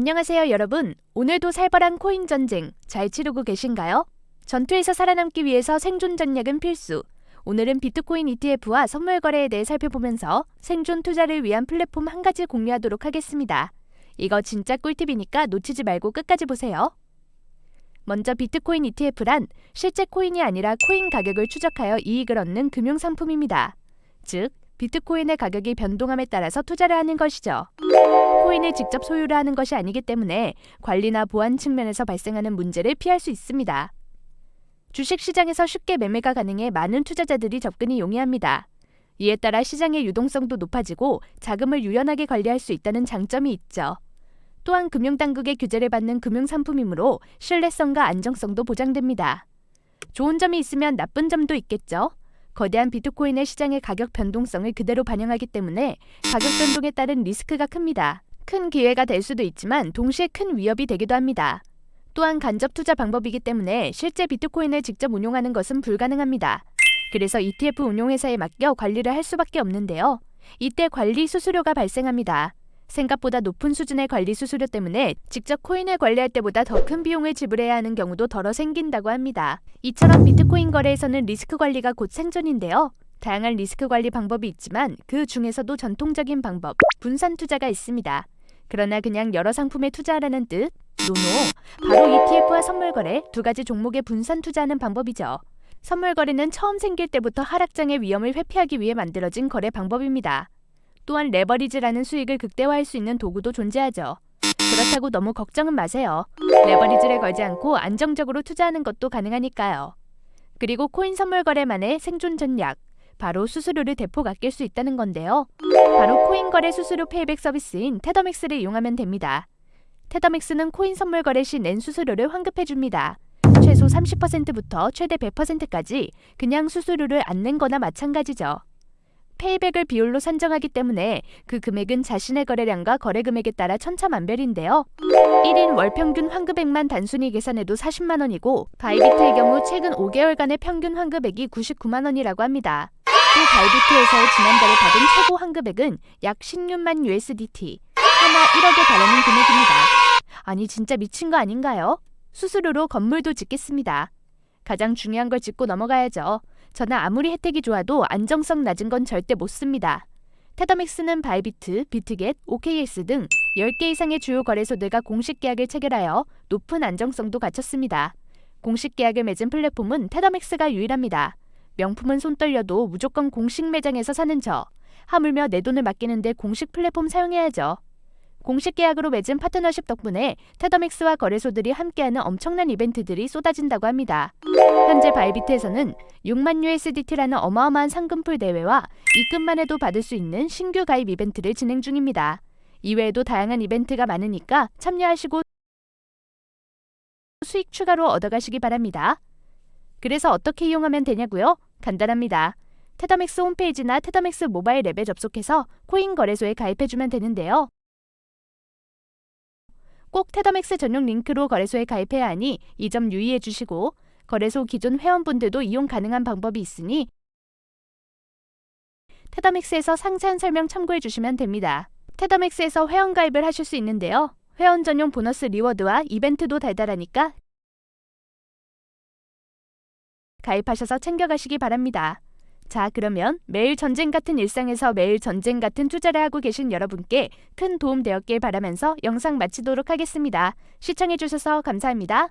안녕하세요, 여러분. 오늘도 살벌한 코인 전쟁 잘 치르고 계신가요? 전투에서 살아남기 위해서 생존 전략은 필수. 오늘은 비트코인 ETF와 선물 거래에 대해 살펴보면서 생존 투자를 위한 플랫폼 한 가지 공유하도록 하겠습니다. 이거 진짜 꿀팁이니까 놓치지 말고 끝까지 보세요. 먼저 비트코인 ETF란 실제 코인이 아니라 코인 가격을 추적하여 이익을 얻는 금융 상품입니다. 즉, 비트코인의 가격이 변동함에 따라서 투자를 하는 것이죠. 코인을 직접 소유를 하는 것이 아니기 때문에 관리나 보안 측면에서 발생하는 문제를 피할 수 있습니다. 주식 시장에서 쉽게 매매가 가능해 많은 투자자들이 접근이 용이합니다. 이에 따라 시장의 유동성도 높아지고 자금을 유연하게 관리할 수 있다는 장점이 있죠. 또한 금융당국의 규제를 받는 금융상품이므로 신뢰성과 안정성도 보장됩니다. 좋은 점이 있으면 나쁜 점도 있겠죠. 거대한 비트코인의 시장의 가격 변동성을 그대로 반영하기 때문에 가격 변동에 따른 리스크가 큽니다. 큰 기회가 될 수도 있지만 동시에 큰 위협이 되기도 합니다. 또한 간접 투자 방법이기 때문에 실제 비트코인을 직접 운용하는 것은 불가능합니다. 그래서 ETF 운용회사에 맡겨 관리를 할 수밖에 없는데요. 이때 관리 수수료가 발생합니다. 생각보다 높은 수준의 관리 수수료 때문에 직접 코인을 관리할 때보다 더 큰 비용을 지불해야 하는 경우도 덜어 생긴다고 합니다. 이처럼 비트코인 거래에서는 리스크 관리가 곧 생존인데요. 다양한 리스크 관리 방법이 있지만 그 중에서도 전통적인 방법, 분산 투자가 있습니다. 그러나 그냥 여러 상품에 투자하라는 뜻? 노노. 바로 ETF와 선물 거래 두 가지 종목에 분산 투자하는 방법이죠. 선물 거래는 처음 생길 때부터 하락장의 위험을 회피하기 위해 만들어진 거래 방법입니다. 또한 레버리지라는 수익을 극대화할 수 있는 도구도 존재하죠. 그렇다고 너무 걱정은 마세요. 레버리지를 걸지 않고 안정적으로 투자하는 것도 가능하니까요. 그리고 코인 선물 거래만의 생존 전략, 바로 수수료를 대폭 아낄 수 있다는 건데요. 바로 코인 거래 수수료 페이백 서비스인 테더맥스를 이용하면 됩니다. 테더맥스는 코인 선물 거래 시 낸 수수료를 환급해 줍니다. 최소 30%부터 최대 100%까지 그냥 수수료를 안 낸 거나 마찬가지죠. 페이백을 비율로 산정하기 때문에 그 금액은 자신의 거래량과 거래 금액에 따라 천차만별인데요. 1인 월 평균 환급액만 단순히 계산해도 40만 원이고 바이비트의 경우 최근 5개월간의 평균 환급액이 99만 원이라고 합니다. 또 바이비트에서의 지난달에 받은 최고 환급액은 약 16만 USDT, 하나 1억에 달하는 금액입니다. 아니 진짜 미친 거 아닌가요? 수수료로 건물도 짓겠습니다. 가장 중요한 걸 짚고 넘어가야죠. 저는 아무리 혜택이 좋아도 안정성 낮은 건 절대 못 씁니다. 테더맥스는 바이비트, 비트겟, OKX 등 10개 이상의 주요 거래소들과 공식 계약을 체결하여 높은 안정성도 갖췄습니다. 공식 계약을 맺은 플랫폼은 테더맥스가 유일합니다. 명품은 손 떨려도 무조건 공식 매장에서 사는 저. 하물며 내 돈을 맡기는데 공식 플랫폼 사용해야죠. 공식 계약으로 맺은 파트너십 덕분에 테더맥스와 거래소들이 함께하는 엄청난 이벤트들이 쏟아진다고 합니다. 현재 바이비트에서는 6만 USDT라는 어마어마한 상금풀 대회와 입금만 해도 받을 수 있는 신규 가입 이벤트를 진행 중입니다. 이외에도 다양한 이벤트가 많으니까 참여하시고 수익 추가로 얻어가시기 바랍니다. 그래서 어떻게 이용하면 되냐고요? 간단합니다. 테더맥스 홈페이지나 테더맥스 모바일 앱에 접속해서 코인 거래소에 가입해주면 되는데요. 꼭 테더맥스 전용 링크로 거래소에 가입해야 하니 이 점 유의해 주시고 거래소 기존 회원분들도 이용 가능한 방법이 있으니 테더맥스에서 상세한 설명 참고해 주시면 됩니다. 테더맥스에서 회원 가입을 하실 수 있는데요. 회원 전용 보너스 리워드와 이벤트도 달달하니까 가입하셔서 챙겨가시기 바랍니다. 자, 그러면 매일 전쟁 같은 일상에서 매일 전쟁 같은 투자를 하고 계신 여러분께 큰 도움 되었길 바라면서 영상 마치도록 하겠습니다. 시청해주셔서 감사합니다.